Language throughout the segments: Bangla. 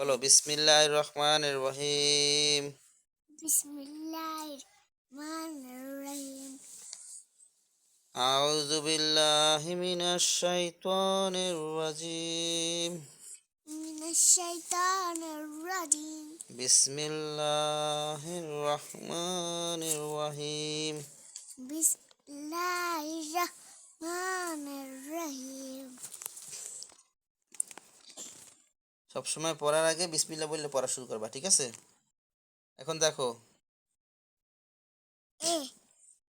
বলো বিসমিল্লাহ রহমান রহিম বিসমিল্লাহির রহমানির রহিম أعوذ بالله من الشيطان الرجيم মিনাশ শাইতানির রাজিম بسم الله الرحمن الرحيم বিসমিল্লাহির রহমানির সবসময় পড়ার আগে বিসমিল্লাহ বললে পড়া শুরু করবা ঠিক আছে? এখন দেখো।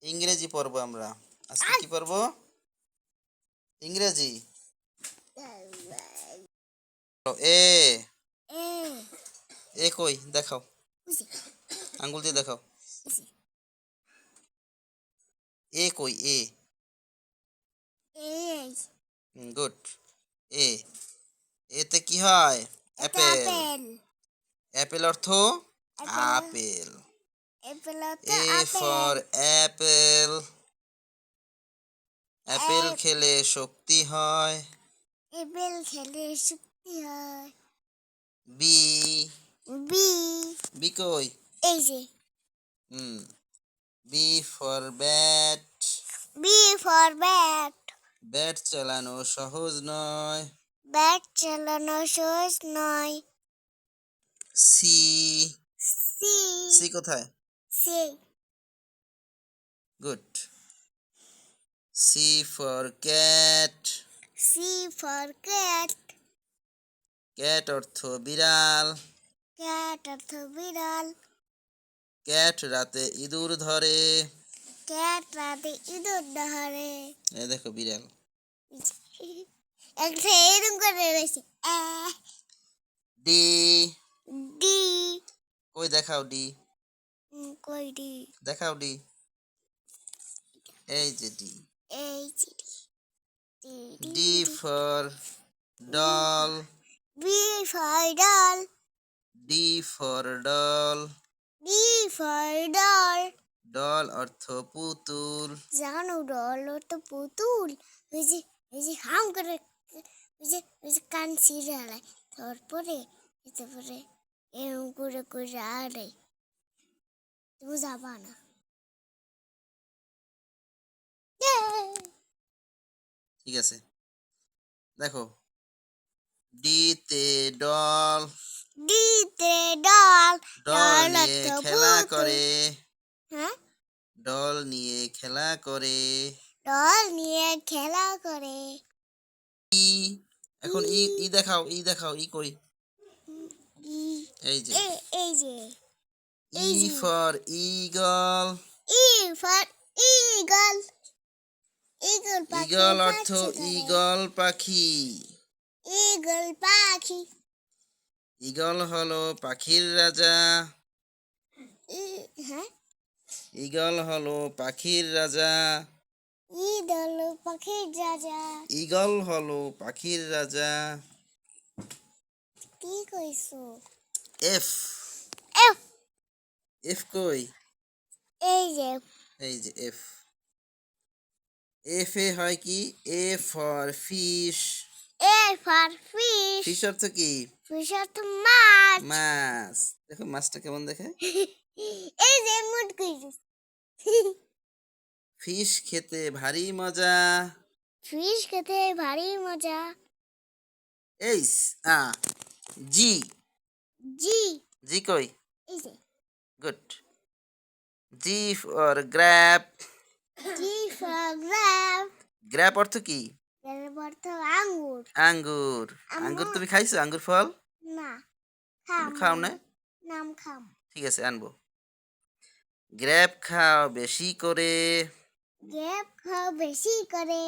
ইংরেজি পড়ব আমরা। আজকে কি পড়ব? ইংরেজি। এ। এ কই? দেখাও। আঙ্গুল দিয়ে দেখাও। এ কই? এ। গুড। এ। এতে কি হয়? অ্যাপেল। অ্যাপেল অর্থ আপেল। আপেল এ ফর অ্যাপেল। অ্যাপেল খেলে শক্তি হয়। অ্যাপেল খেলে শক্তি হয়। বি। বি। বি কই? এই যে। হুম। B for bat. B for bat. Bat চালানো সহজ নয়। ব্যাট চালানো সহজ নয়। সি। সি। সি কোথায়? C. Good. C for cat. C for cat. Cat অর্থ বিড়াল। ক্যাট অর্থ বিড়াল। ক্যাট রাতে ইঁদুর ধরে। ক্যাট রাতে ইঁদুর ধরে। এই দেখো বিড়াল। একটা এরকম করে রয়েছে ডি ডি কই দেখাও ডি কই ডি দেখাও ডি এই যে ডি এই যে D D for doll B for doll D for doll D for doll doll অর্থ পুতুল. জানো ডল তো পুতুল। ওই যে ওই যে হাম করে ওই যে ওই যে কান ছিঁড়ে তারপরে তারপরে এরকম করে করে আড়ে তুমি যাবা না। ঠিক আছে। দেখো ডি তে ডল। দিতে ডল ডল নিয়ে খেলা। করে। হ্যাঁ? ডল নিয়ে খেলা করে। ডল নিয়ে খেলা করে। ই এখন ই ই দেখাও ই দেখাও ই কই এই যে। এই যে। E for eagle. E for eagle. Eagle পাখি ইগল অর্থ ইগল পাখি। ইগল পাখি। ইগল হলো পাখির রাজা। হ্যাঁ? ইগল হলো পাখির রাজা। ইদল পাখির রাজা। ইগল হলো পাখির রাজা। কি কইছো? এফ। এফ। এফ কই? এই যে এই যে এফ। এফ এ হয় কি? F for fish. F for fish. Fish অর্থ কি? ফিশ অর্থ মাছ। মাছ। দেখো মাছটা কেমন দেখে। এই যে মুট কইছো ফিশ খেতে ভারী মজা। ফিশ খেতে ভারী মজা। এইস আ জি। জি। জি কই? Good. G for grape G for grape grape অর্থ কি? এর অর্থ আঙ্গুর। আঙ্গুর। আঙ্গুর তুমি খাইছো? আঙ্গুর ফল? না। খাম খাও না? নাম খাম। ঠিক আছে আনব। গ্র্যাপ খাও বেশি করে। গ্যাপ খাও বেশি করে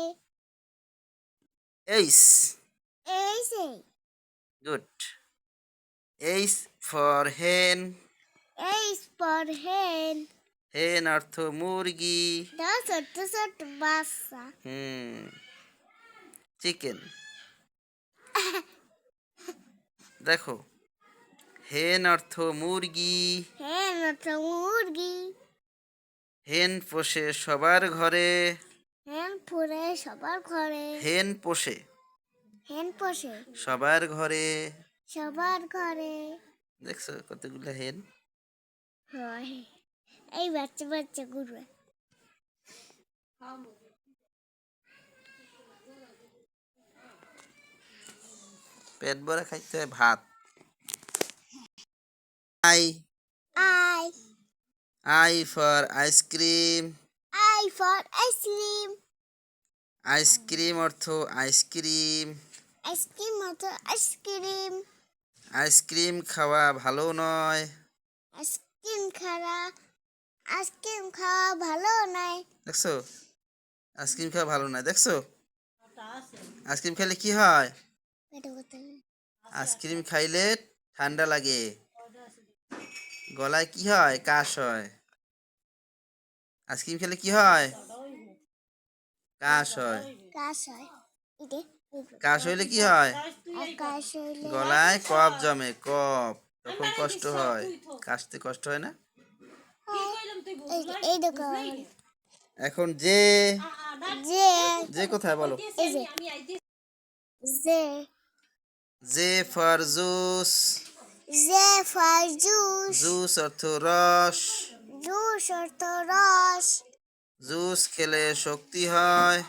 এইস এই যে গুড এইস ফর হেন এই ফর হেন হেন অর্থ মুরগি দা ছোট্ট ছোট্ট বাচ্চা হুম চিকেন দেখো হেন অর্থ মুরগি হেন অর্থ মুরগি হেন পোষে সবার ঘরে। হেন ফুরে সবার ঘরে। হেন পোষে হেন পোষে সবার ঘরে। সবার ঘরে। দেখছ কতগুলো হেন? হয়। এই বাচ্চা বাচ্চা ঘুরবে। পেট ভরে খাইতে হয় ভাত। I. I I for ice cream I for ice cream ice cream অর্থ আইসক্রিম আইসক্রিম মতো আইসক্রিম আইসক্রিম খাওয়া ভালো নয় আইসক্রিম খাওয়া আইসক্রিম খাওয়া ভালো নয় দেখছ আইসক্রিম খাওয়া ভালো নয় দেখছ আইসক্রিম খেলে কি হয় পেটে আইসক্রিম খাইলে ঠান্ডা লাগে গলায় কি হয়? কাশ হয়। আইসক্রিম খেলে কি হয়? কাশ হয়। কাশ হয়। হইলে কি হয়? গলায় কফ জমে কফ। তখন কষ্ট হয়। কাশতে কষ্ট হয় না? এখন যে যে যে কোথায় বলো? এই যে যে। যে। ফর জুস ফল জুস জুস অর্থ রস জুস অর্থ রস জুস খেলে শক্তি হয়।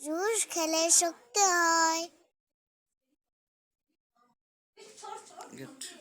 জুস খেলে শক্তি হয়। Good.